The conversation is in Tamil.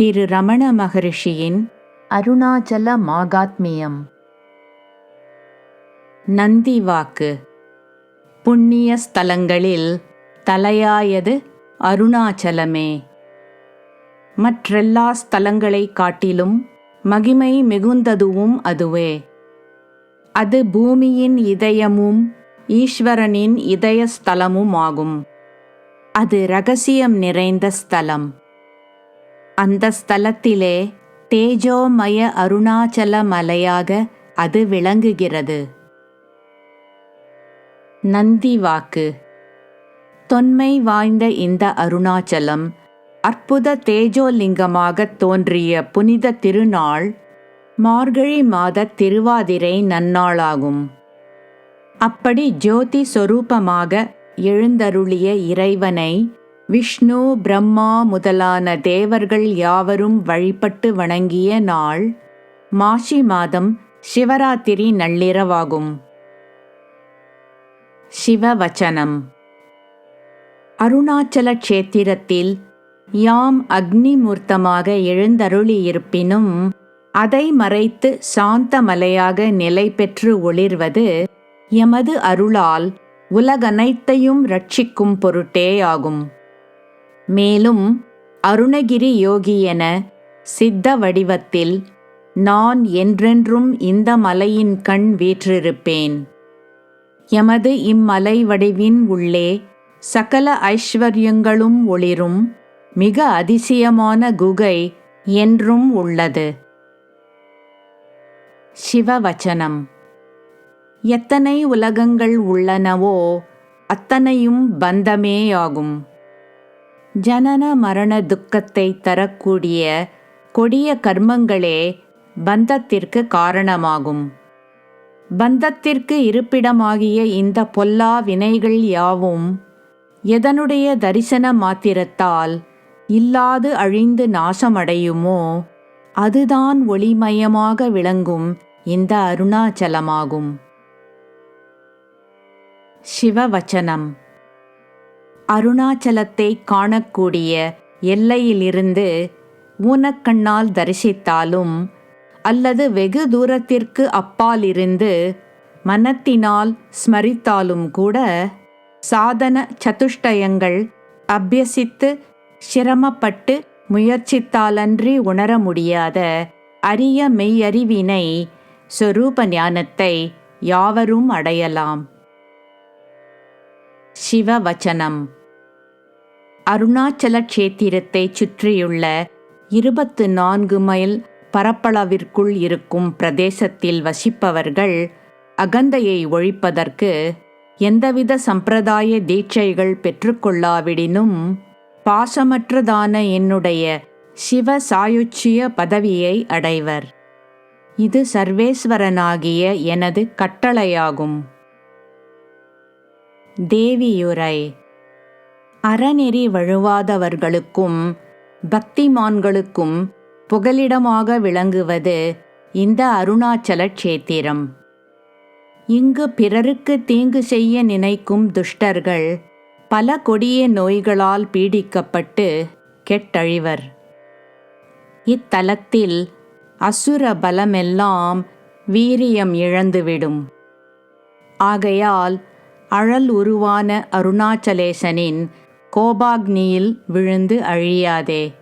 திரு ரமண மகரிஷியின் அருணாச்சல மாகாத்மியம் நந்தி வாக்கு புண்ணிய ஸ்தலங்களில் தலையாயது அருணாச்சலமே. மற்றெல்லா ஸ்தலங்களை காட்டிலும் மகிமை மிகுந்ததுவும் அதுவே. அது பூமியின் இதயமும் ஈஸ்வரனின் இதய ஸ்தலமும் ஆகும் அது ரகசியம் நிறைந்த ஸ்தலம். அந்த ஸ்தலத்திலே தேஜோமய அருணாச்சல மலையாக அது விளங்குகிறது. நந்தி வாக்கு தொன்மை வாய்ந்த இந்த அருணாச்சலம் அற்புத தேஜோலிங்கமாக தோன்றிய புனித திருநாள் மார்கழி மாத திருவாதிரை நன்னாளாகும். அப்படி ஜோதி சொரூபமாக எழுந்தருளிய இறைவனை விஷ்ணு பிரம்மா முதலான தேவர்கள் யாவரும் வழிபட்டு வணங்கிய நாள் மாசி மாதம் சிவராத்திரி நள்ளிரவாகும். சிவவச்சனம். அருணாச்சல க்ஷேத்திரத்தில் யாம் அக்னிமூர்த்தமாக எழுந்தருளியிருப்பினும் அதை மறைத்து சாந்த மலையாக நிலை பெற்று ஒளிர்வது எமது அருளால் உலகனைத்தையும் ரட்சிக்கும் பொருட்டேயாகும். மேலும் அருணகிரி யோகி என சித்த வடிவத்தில் நான் என்றென்றும் இந்த மலையின் கண் வீற்றிருப்பேன். எமது இம்மலை வடிவின் உள்ளே சகல ஐஸ்வர்யங்களும் ஒளிரும் மிக அதிசயமான குகை என்றும் உள்ளது. சிவவச்சனம். எத்தனை உலகங்கள் உள்ளனவோ அத்தனையும் பந்தமேயாகும். ஜனன மரண துக்கத்தை தரக்கூடிய கொடிய கர்மங்களே பந்தத்திற்கு காரணமாகும். பந்தத்திற்கு இருப்பிடமாகிய இந்த பொல்லா வினைகள் யாவும் எதனுடைய தரிசன மாத்திரத்தால் இல்லாது அழிந்து நாசமடையுமோ அதுதான் ஒளிமயமாக விளங்கும் இந்த அருணாச்சலமாகும். சிவவச்சனம். அருணாச்சலத்தை காணக்கூடிய எல்லையிலிருந்து ஊனக்கண்ணால் தரிசித்தாலும் அல்லது வெகு தூரத்திற்கு அப்பாலிருந்து மனத்தினால் ஸ்மரித்தாலும் கூட சாதன சதுஷ்டயங்கள் அபியசித்து சிரமப்பட்டு முயற்சித்தாலன்றி உணர முடியாத அரிய மெய்யறிவினை சொரூப ஞானத்தை யாவரும் அடையலாம். சிவவச்சனம் அருணாச்சல கஷேத்திரத்தை சுற்றியுள்ள இருபத்து நான்கு மைல் பரப்பளவிற்குள் இருக்கும் பிரதேசத்தில் வசிப்பவர்கள் அகந்தையை ஒழிப்பதற்கு எந்தவித சம்பிரதாய தீட்சைகள் பெற்றுக்கொள்ளாவிடினும் பாசமற்றதான என்னுடைய சிவ சாயுச்சிய பதவியை அடைவர். இது சர்வேஸ்வரனாகிய எனது கட்டளையாகும். தேவியுரை. அறநெறி வழுவாதவர்களுக்கும் பக்திமான்களுக்கும் புகலிடமாக விளங்குவது இந்த அருணாச்சல க்ஷேத்திரம் இங்கு பிறருக்கு தீங்கு செய்ய நினைக்கும் துஷ்டர்கள் பல கொடிய நோய்களால் பீடிக்கப்பட்டு கெட்டழிவர். இத்தலத்தில் அசுர பலமெல்லாம் வீரியம் இழந்துவிடும். ஆகையால் அழல் உருவான அருணாச்சலேசனின் கோபாக்னியில் விழுந்து அழியாதே.